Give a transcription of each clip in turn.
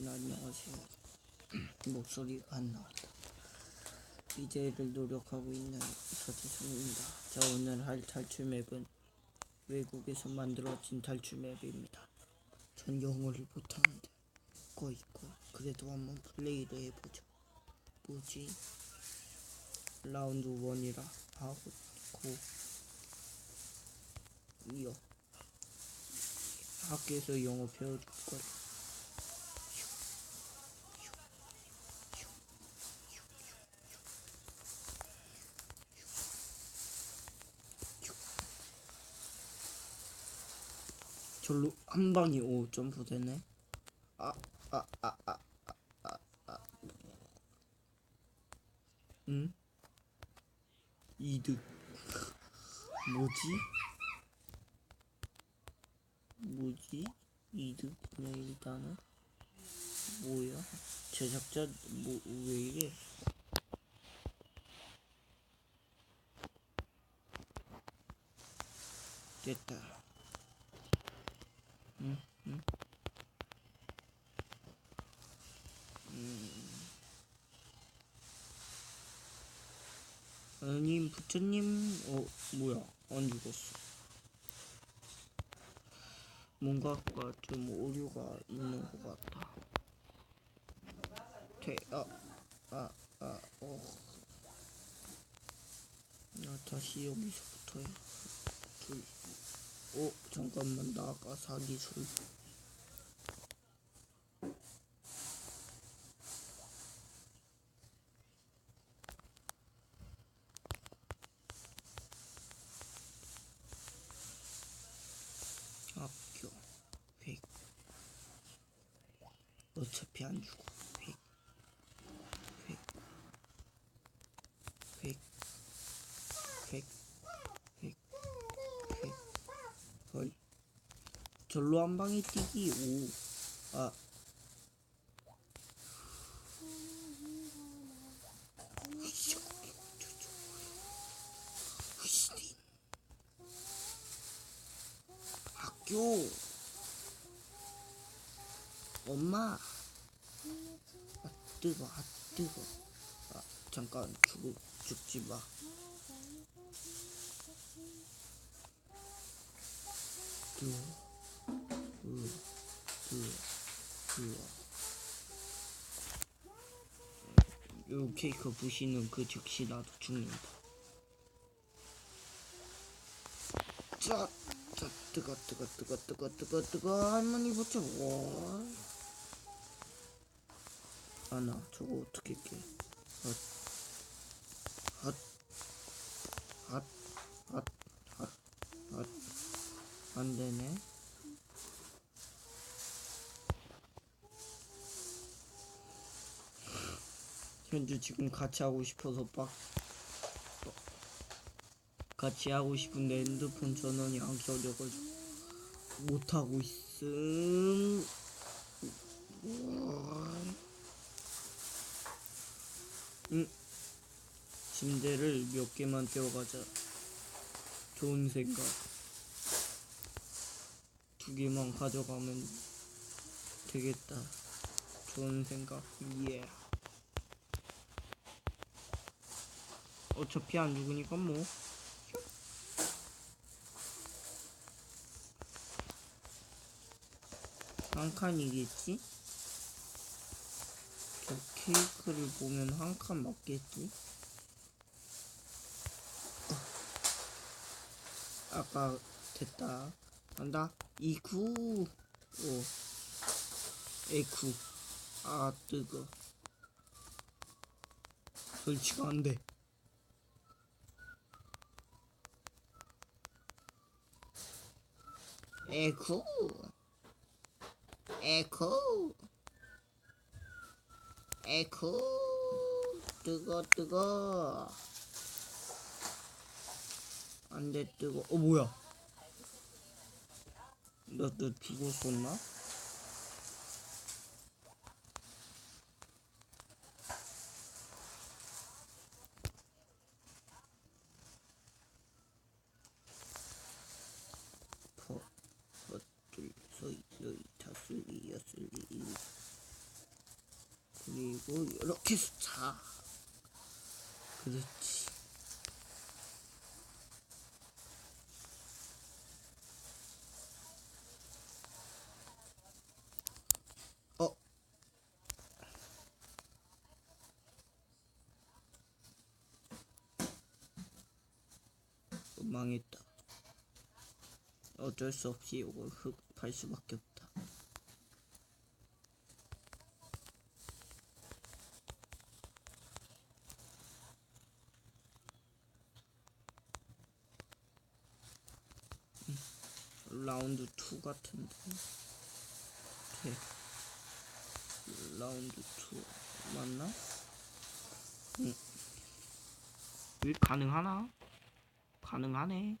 네, 안녕하세요. 목소리가 안 나왔다. BJ를 노력하고 있는 서지성입니다. 자, 오늘 할 탈출 맵은 외국에서 만들어진 탈출 맵입니다. 전 영어를 못하는데 거의 거의 그래도 한번 플레이를 해보죠. 뭐지? 라운드 원이라 하고 고 이어 학교에서 영어 배워줄 거야. 절로 한 방이 오 점프 되네. 아 아 아 아 아아 아. 응? 이득. 뭐지? 뭐지? 이득이네 일단은. 뭐야? 제작자 뭐 왜 이래? 됐다. 응? 응? 음. 아니 부처님 어 뭐야 안 죽었어. 뭔가가 좀 오류가 있는 것 같아. 돼, 아, 아, 아, 어. 나 다시 여기서부터 해. 둘. 어, 잠깐만, 나 아까 사기술. 학교, 획. 어차피 안 죽어. 절로 한 방에 뛰기. 오. 아. 후시딘. 학교. 엄마. 아, 뜨거, 아, 뜨거. 아, 잠깐, 죽, 죽지 마. 뜨거, 으, 뜨거, 뜨거. 요 케이크 부시는 그 즉시 나도 죽는다. 자, 자, 뜨거, 뜨거, 뜨거, 뜨거, 뜨거, 뜨거, 할머니 버텨. 와. 아, 나 저거 어떻게 깨? 핫, 핫, 핫, 핫, 핫, 핫. 안 되네. 현주 지금 같이 하고 싶어서 빡. 같이 하고 싶은데 핸드폰 전원이 안 켜져가지고 못 하고 있음. 응. 침대를 몇 개만 떼어가자. 좋은 생각. 두 개만 가져가면 되겠다. 좋은 생각. 예. 어차피 안 죽으니까 뭐. 한 칸이겠지? 저 케이크를 보면 한 칸 맞겠지? 아까 됐다. 간다. 이구. 오. 에쿠. 아, 뜨거. 설치가 안 돼. 에쿠. 에쿠. 에쿠. 뜨거, 뜨거. 안 돼, 뜨거. 어, 뭐야? 너, 너 죽었었나? 퍼, 퍼, 둘, 서이, 너희, 다슬리, 여슬리, 일. 그리고 이렇게 숫자. 그렇지. 어. 망했다. 어쩔 수 없이 이걸 흡할 수밖에 없다. 라운드 2 같은데. 돼. 라운드 2 맞나? 응. 일 가능하나? 가능하네.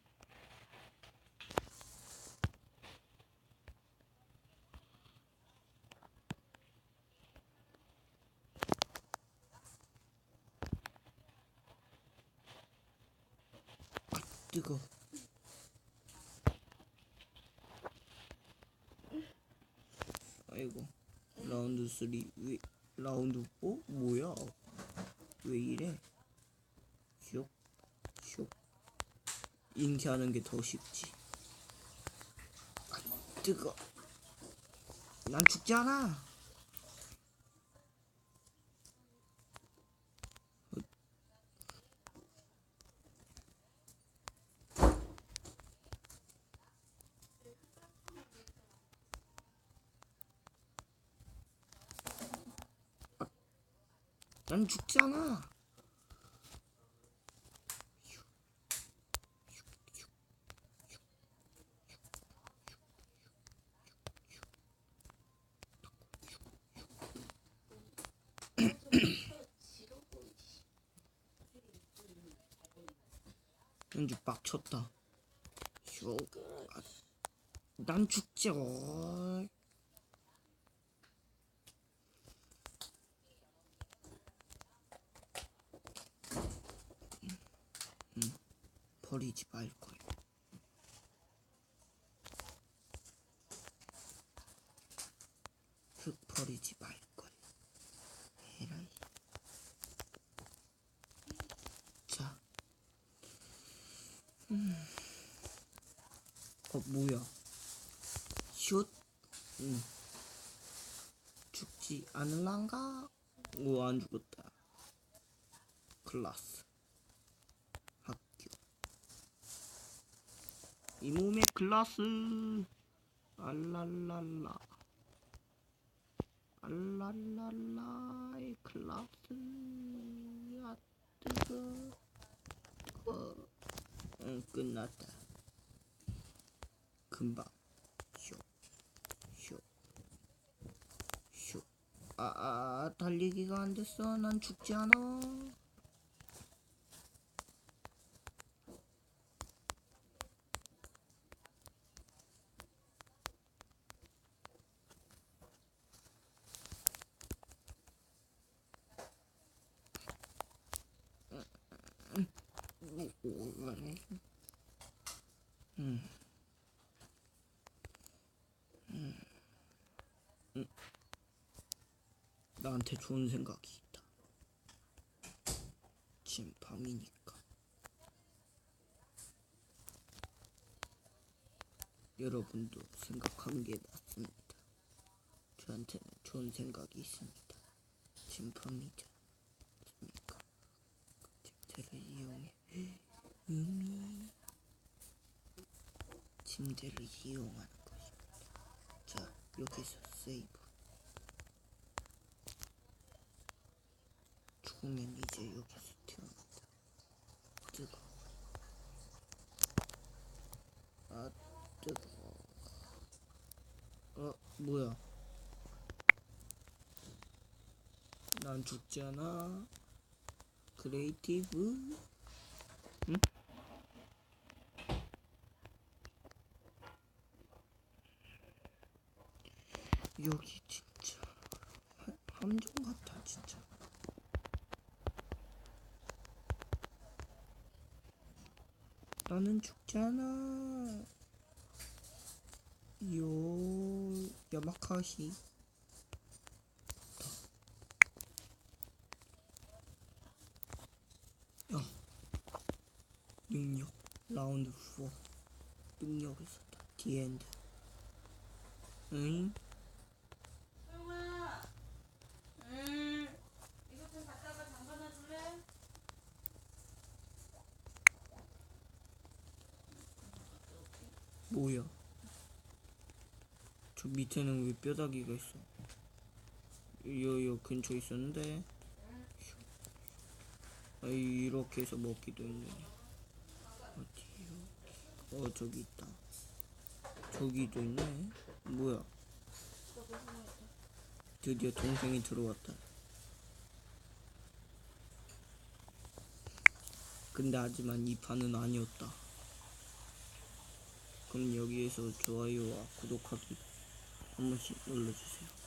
아, 뜨거. 아이고 라운드 3 왜, 라운드 4 뭐야? 왜 이래? 슉슉 인기하는 게 더 쉽지. 아, 뜨거. 난 죽지 않아 난 죽지 않아 연주 빡쳤다 슉. 아, 난 죽지 어. 버리지 말걸. 흙 버리지 말걸. 에라이. 자. 음. 어, 뭐야. 슛. 음. 죽지 않을란가? 오, 안 죽었다. 클라스. 학교. 이 몸의 글라스. 알랄랄라. 알랄랄라의 글라스. 아 뜨거. 뜨거. 응 끝났다. 금방. 쇼쇼쇼 아, 아 달리기가 안 됐어. 난 죽지 않아 음. 음. 음. 나한테 좋은 생각이 있다. 지금 밤이니까. 여러분도 생각한 게 맞습니다. 저한테는 좋은 생각이 있습니다. 지금 않습니까? 침대를 이용해 의미 침대를 이용하는 것입니다. 자 여기서 세이브 죽으면 이제 여기서 태어난다. 뜨거. 아 뜨거. 어 뭐야? 난 죽지 않아. 크리에이티브. 응? 여기 진짜 하- 함정 같아 진짜. 나는 죽지 않아. 요 야마카시. 능력 라운드 4 능력에서 다. 디엔드 응? 뭐야? 저 밑에는 왜 뼈다귀가 있어? 여, 여 근처에 있었는데? 아 이렇게 해서 먹기도 했네 어 저기 있다. 저기도 있네. 뭐야? 드디어 동생이 들어왔다. 근데 하지만 이 판은 아니었다. 그럼 여기에서 좋아요와 구독하기 한 번씩 눌러주세요